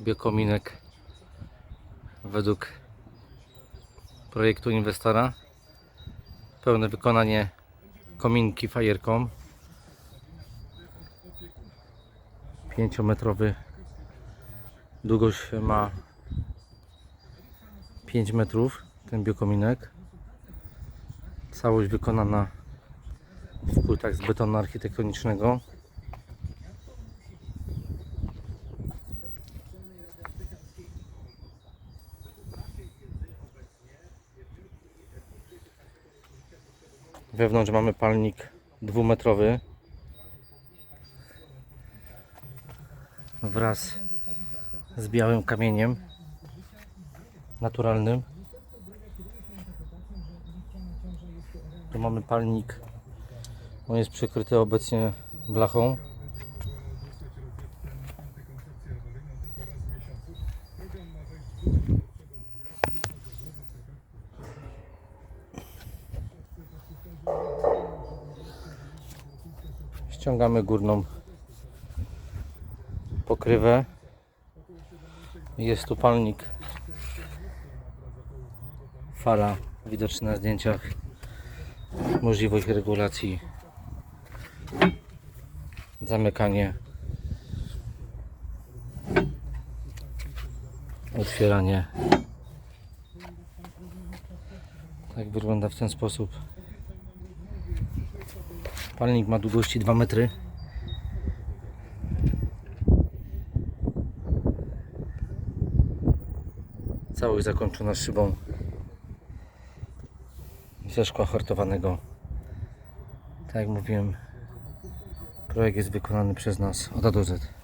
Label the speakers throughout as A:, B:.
A: biokominek według projektu inwestora. Pełne wykonanie kominki Firecom. 5-metrowy długość ma 5 metrów ten biokominek. Całość wykonana w płytach z betonu architektonicznego. Wewnątrz mamy palnik dwumetrowy wraz z białym kamieniem naturalnym. Tu mamy palnik. On jest przykryty obecnie blachą. Ściągamy górną pokrywę. Jest tu palnik. Fala widoczna na zdjęciach. Możliwość regulacji. Zamykanie. Otwieranie. Tak wygląda w ten sposób. Palnik ma długości 2 metry. Całość zakończona szybą ze szkła hartowanego. Tak jak mówiłem, projekt jest wykonany przez nas od A do Z.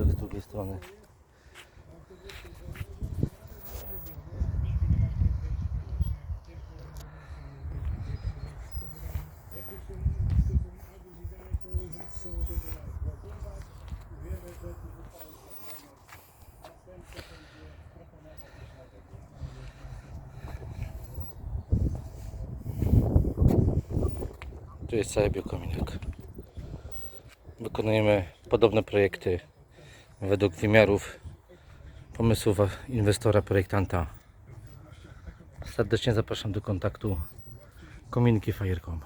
A: Widok z drugiej strony. Tu jest cały biokominek. Wykonujemy podobne projekty według wymiarów pomysłów inwestora, projektanta. Serdecznie zapraszam do kontaktu Kominki Firecom.